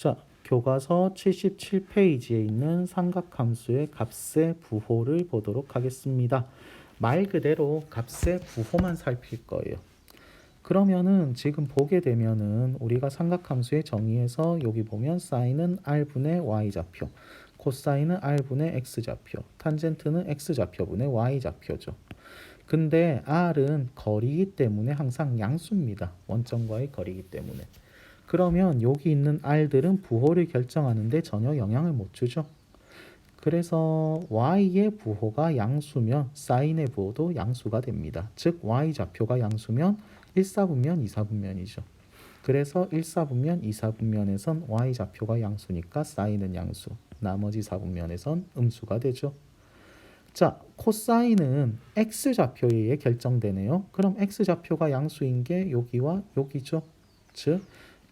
자, 교과서 77페이지에 있는 삼각함수의 값의 부호를 보도록 하겠습니다. 말 그대로 값의 부호만 살필 거예요. 그러면은 지금 보게 되면은 우리가 삼각함수의 정의에서 여기 보면 사인은 r분의 y좌표, 코사인은 r분의 x좌표, 탄젠트는 x좌표분의 y좌표죠. 근데 r은 거리이기 때문에 항상 양수입니다. 원점과의 거리이기 때문에. 그러면 여기 있는 r들은 부호를 결정하는데 전혀 영향을 못 주죠. 그래서 y의 부호가 양수면 사인의 부호도 양수가 됩니다. 즉 y 좌표가 양수면 1사분면 2사분면이죠. 그래서 1사분면 2사분면에선 y 좌표가 양수니까 사인은 양수. 나머지 4분면에선 음수가 되죠. 자, 코사인은 x 좌표에 의해 결정되네요. 그럼 x 좌표가 양수인 게 여기와 여기죠. 즉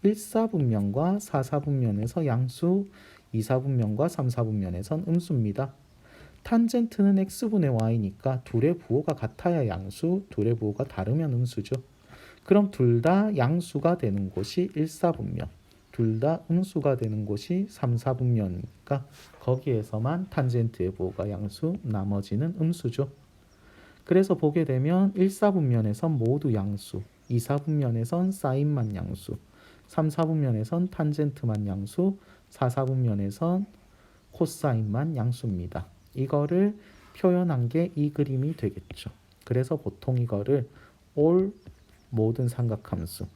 1사분면과 4사분면에서 양수, 2사분면과 3사분면에선 음수입니다. 탄젠트는 x분의 y니까 둘의 부호가 같아야 양수, 둘의 부호가 다르면 음수죠. 그럼 둘 다 양수가 되는 곳이 1사분면, 둘 다 음수가 되는 곳이 3사분면이니까 거기에서만 탄젠트의 부호가 양수, 나머지는 음수죠. 그래서 보게 되면 1사분면에선 모두 양수, 2사분면에선 사인만 양수, 3사분면에선 탄젠트만 양수, 4사분면에선 코사인만 양수입니다. 이거를 표현한 게 이 그림이 되겠죠. 그래서 보통 이거를 올 모든 삼각함수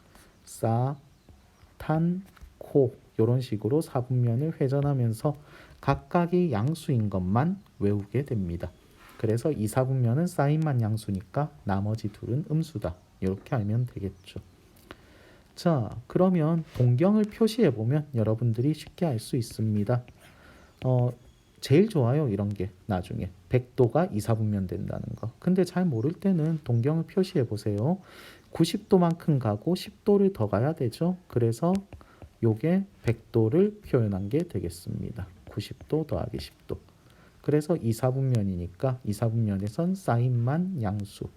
사, 탄, 코 이런 식으로 사분면을 회전하면서 각각이 양수인 것만 외우게 됩니다. 그래서 2사분면은 사인만 양수니까 나머지 둘은 음수다. 이렇게 알면 되겠죠. 자, 그러면 동경을 표시해 보면 여러분들이 쉽게 알 수 있습니다. 어, 제일 좋아요 이런 게 나중에 100도가 2사분면 된다는 거. 근데 잘 모를 때는 동경을 표시해 보세요. 90도만큼 가고 10도를 더 가야 되죠. 그래서 요게 100도를 표현한 게 되겠습니다. 90도 더하기 10도. 그래서 2사분면이니까 2사분면에선 사인만 양수,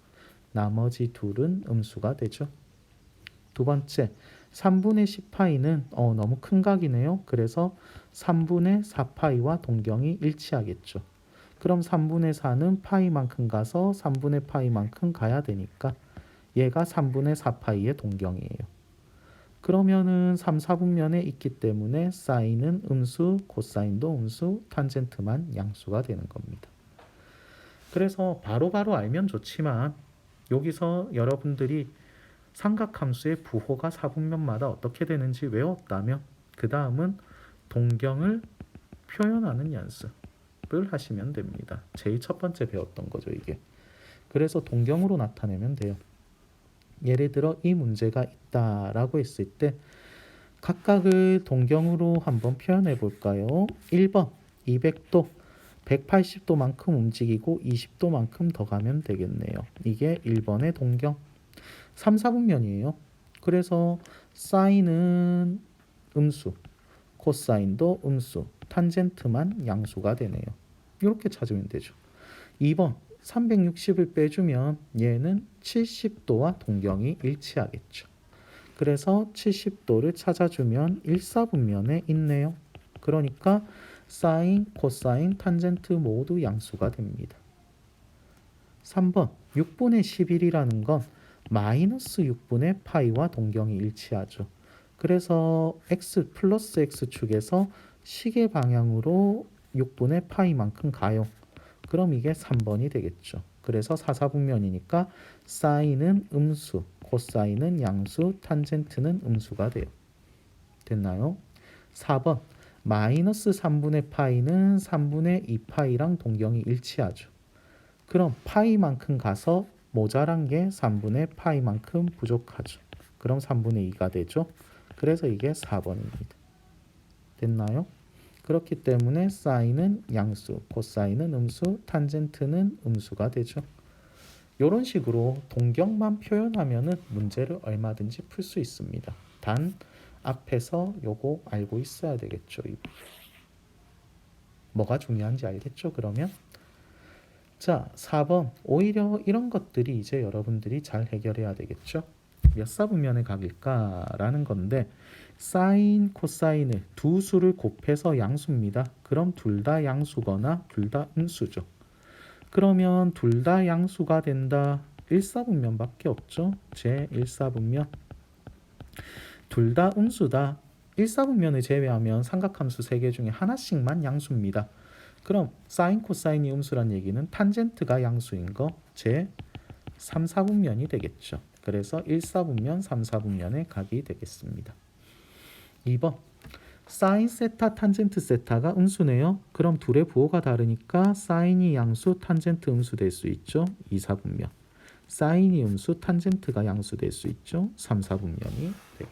나머지 둘은 음수가 되죠. 두 번째, 3분의 10파이는 어, 너무 큰 각이네요. 그래서 3분의 4파이와 동경이 일치하겠죠. 그럼 3분의 4는 파이만큼 가서 3분의 파이만큼 가야 되니까 얘가 3분의 4파이의 동경이에요. 그러면은 3, 4분면에 있기 때문에 사인은 음수, 코사인도 음수, 탄젠트만 양수가 되는 겁니다. 그래서 바로바로 바로 알면 좋지만 여기서 여러분들이 삼각함수의 부호가 사분면마다 어떻게 되는지 외웠다면 그 다음은 동경을 표현하는 연습을 하시면 됩니다. 제일 첫 번째 배웠던 거죠 이게. 그래서 동경으로 나타내면 돼요. 예를 들어 이 문제가 있다라고 했을 때 각각을 동경으로 한번 표현해 볼까요? 1번 200도 180도만큼 움직이고 20도만큼 더 가면 되겠네요. 이게 1번의 동경. 3, 4분면이에요. 그래서 사인은 음수, 코사인도 음수, 탄젠트만 양수가 되네요. 이렇게 찾으면 되죠. 2번 360을 빼주면 얘는 70도와 동경이 일치하겠죠. 그래서 70도를 찾아주면 1사분면에 있네요. 그러니까 사인, 코사인, 탄젠트 모두 양수가 됩니다. 3번 6분의 11이라는 건 마이너스 6분의 파이와 동경이 일치하죠. 그래서 x 플러스 x축에서 시계 방향으로 6분의 파이만큼 가요. 그럼 이게 3번이 되겠죠. 그래서 4사분면이니까 사인은 음수, 코사인은 양수, 탄젠트는 음수가 돼요. 됐나요? 4번 마이너스 3분의 파이는 3분의 2파이랑 동경이 일치하죠. 그럼 파이만큼 가서 모자란 게 3분의 파이만큼 부족하죠. 그럼 3분의 2가 되죠. 그래서 이게 4번입니다. 됐나요? 그렇기 때문에 사인은 양수, 코사인은 음수, 탄젠트는 음수가 되죠. 이런 식으로 동경만 표현하면은 문제를 얼마든지 풀 수 있습니다. 단 앞에서 요거 알고 있어야 되겠죠. 뭐가 중요한지 알겠죠? 그러면 자, 4번 오히려 이런 것들이 이제 여러분들이 잘 해결해야 되겠죠. 몇 사분면의 각일까라는 건데 사인, 코사인을 두 수를 곱해서 양수입니다. 그럼 둘 다 양수거나 둘 다 음수죠. 그러면 둘 다 양수가 된다. 1사분면밖에 없죠. 제 1사분면. 둘 다 음수다. 1사분면을 제외하면 삼각함수 세개 중에 하나씩만 양수입니다. 그럼 사인, 코사인이 음수란 얘기는 탄젠트가 양수인 거 제 3, 4분면이 되겠죠. 그래서 1, 4분면, 3, 4분면의 각이 되겠습니다. 2번 사인 세타, 탄젠트 세타가 음수네요. 그럼 둘의 부호가 다르니까 사인이 양수, 탄젠트 음수 될 수 있죠. 2, 4분면. 사인이 음수, 탄젠트가 양수 될 수 있죠. 3, 4분면이 되겠습니다.